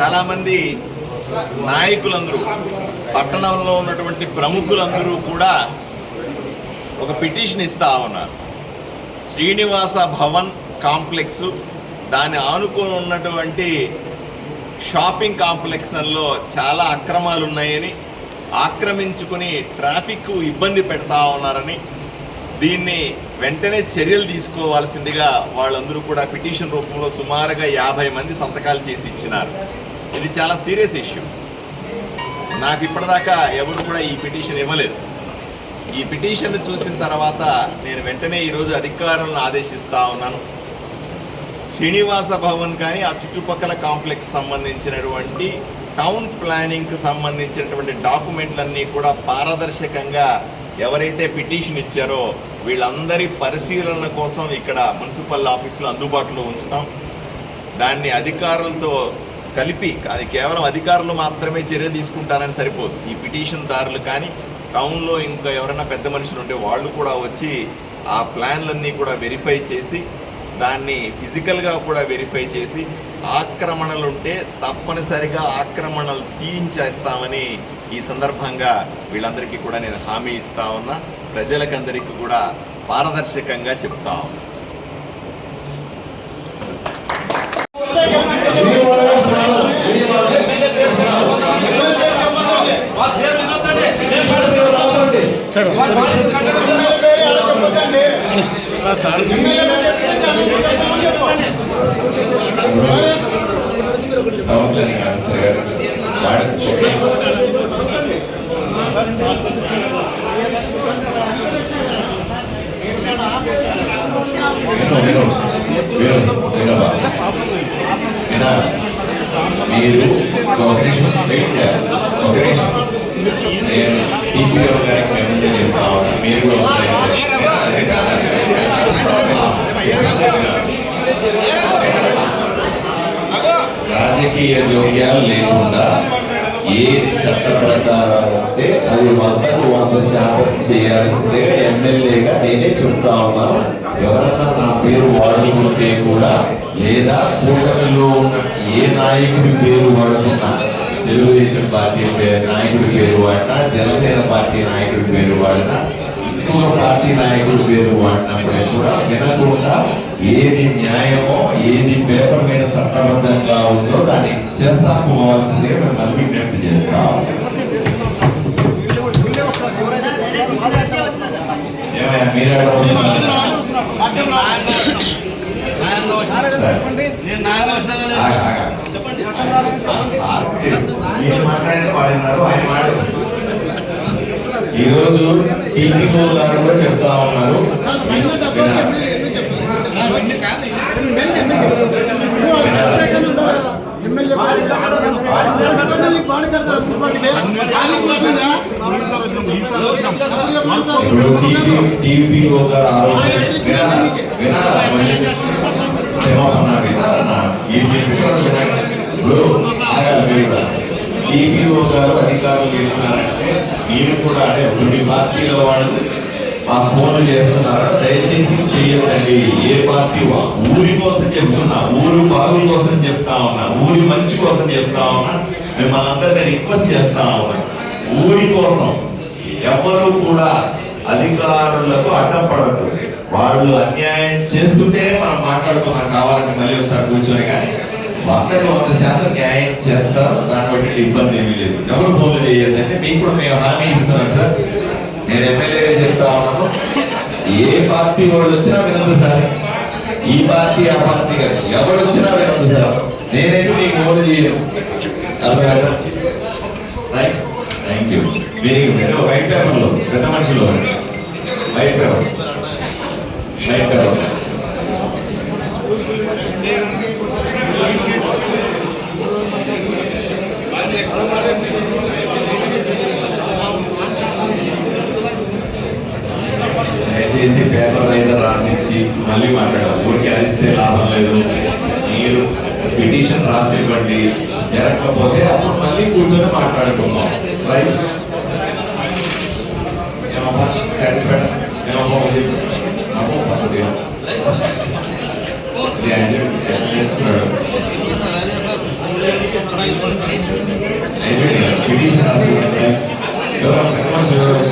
చాలామంది నాయకులందరూ పట్టణంలో ఉన్నటువంటి ప్రముఖులందరూ కూడా ఒక పిటిషన్ ఇస్తా ఉన్నారు. శ్రీనివాస భవన్ కాంప్లెక్స్ దాని ఆనుకొని ఉన్నటువంటి షాపింగ్ కాంప్లెక్స్లో చాలా అక్రమాలు ఉన్నాయని ఆక్రమించుకుని ట్రాఫిక్ ఇబ్బంది పెడతా ఉన్నారని దీన్ని వెంటనే చర్యలు తీసుకోవాల్సిందిగా వాళ్ళందరూ కూడా పిటిషన్ రూపంలో సుమారుగా యాభై మంది సంతకాలు చేసి ఇచ్చినారు. ఇది చాలా సీరియస్ ఇష్యూ. నాకు ఇప్పటిదాకా ఎవరు కూడా ఈ పిటిషన్ ఇవ్వలేదు. ఈ పిటిషన్ చూసిన తర్వాత నేను వెంటనే ఈరోజు అధికారులను ఆదేశిస్తా ఉన్నాను. శ్రీనివాస భవన్ కానీ ఆ చుట్టుపక్కల కాంప్లెక్స్ సంబంధించినటువంటి టౌన్ ప్లానింగ్కి సంబంధించినటువంటి డాక్యుమెంట్లన్నీ కూడా పారదర్శకంగా ఎవరైతే పిటిషన్ ఇచ్చారో వీళ్ళందరి పరిశీలన కోసం ఇక్కడ మున్సిపల్ ఆఫీసులో అందుబాటులో ఉంచుతాం. దాన్ని అధికారులతో కలిపి అది కేవలం అధికారులు మాత్రమే చర్య తీసుకుంటారని సరిపోదు. ఈ పిటిషన్దారులు కానీ టౌన్లో ఇంకా ఎవరైనా పెద్ద మనుషులు ఉంటే వాళ్ళు కూడా వచ్చి ఆ ప్లాన్లన్నీ కూడా వెరిఫై చేసి దాన్ని ఫిజికల్గా కూడా వెరిఫై చేసి ఆక్రమణలు ఉంటే తప్పనిసరిగా ఆక్రమణలు తీయించేస్తామని ఈ సందర్భంగా వీళ్ళందరికీ కూడా నేను హామీ ఇస్తా ఉన్నా. ప్రజలకందరికీ కూడా పారదర్శకంగా చెప్తా ఉన్నా. మీరు ఒక నిమిషం వెయిట్ చేయాలి ఒక నిమిషం నేను టీపీఓ గారికి మేము ముందే చెప్తా ఉన్నా మీరు కూడా ఒకసారి రాజకీయ జోక్యాలు లేకుండా ఏది చట్ట ప్రకారం ఉంటే అది వందకు వంద శాతం చేయాల్సిందే. ఎమ్మెల్యేగా నేనే చెప్తా ఉన్నాను. ఎవరన్నా నా పేరు వాడుకుంటే కూడా లేదా కూటమిలో ఉన్న ఏ నాయకుడి పేరు వాడుతున్నా తెలుగుదేశం పార్టీ పేరు నాయకుడి పేరు వాడినా జనసేన పార్టీ నాయకుడి పేరు వాడినా ఎక్కువ పార్టీ నాయకుడి పేరు వాడినప్పుడు కూడా వినకుండా ఏది న్యాయమో ఏది పేపర్ మీద చట్టబద్ధంగా ఉందో దాన్ని చేస్తా పోవాల్సిందే మిమ్మల్ని విజ్ఞప్తి చేస్తాం ఏమయ్యా మీరే మీరు మాట్లాడిన వాడినారు ఆయన వాడు ఈరోజు టీపీఓ గారు కూడా చెప్తా ఉన్నారు. టీపీఓ గారు కూడా టీపీఓ గారు అధికారులు చెప్తున్నారంటే మీరు కూడా అంటే కొన్ని పార్టీలో వాళ్ళు మా ఫోన్లు చేస్తున్నారా? దయచేసి చేయొద్దండి. ఏ పార్టీ వా- ఊరి కోసం చెప్తున్నా ఊరు బాగుల కోసం చెప్తా ఉన్నా ఊరి మంచి కోసం చెప్తా ఉన్నా మిమ్మల్ని అందరినీ రిక్వెస్ట్ చేస్తా ఉన్నా. ఊరి కోసం ఎవరు కూడా అధికారులకు అడ్డపడదు వాళ్ళు అన్యాయం చేస్తుంటేనే మనం మాట్లాడుతున్నాం కావాలని మళ్ళీ ఒకసారి కూర్చొని కానీ వందకి వంద శాతం న్యాయం చేస్తారు. దాన్ని బట్టి ఇబ్బంది ఏమీ లేదు. ఎవరు ఫోన్లు చేయొద్దంటే మీకు కూడా నేను హామీ ఇస్తున్నాను సార్. నేను ఎమ్మెల్యేగా చెప్తా ఉన్నాను. ఏ పార్టీ వాళ్ళు వచ్చినా వినదు సార్. ఈ పార్టీ ఆ పార్టీ కానీ ఎవరు వచ్చినా వినదు సార్. నేనైతే మీకు ఫోన్ చేయను. అర్థమైందా? రైట్ థ్యాంక్ యూ మీరు వైట్ పేపర్లో పెద్ద మనుషులు వైట్ పేపర్ వైట్ పేపర్ దయచేసి పేపర్ మీద రాసిచ్చి మళ్ళీ మాట్లాడాలి ఊరికి అరిస్తే లాభం లేదు మీరు పిటిషన్ రాసి ఇవ్వండి జరగకపోతే అప్పుడు మళ్ళీ కూర్చొని మాట్లాడుకుందాం రైట్ ఏమమ్మా సాటిస్ఫైడ్ ఏమమ్మా ఉంది అమ్మో పక్కది ఇది ఆయన నేర్చుకున్నాడు అయిపోయింది పిటిషన్ రాసి ఎవరో పెద్ద మనుషులు ఎవరో ఒకసారి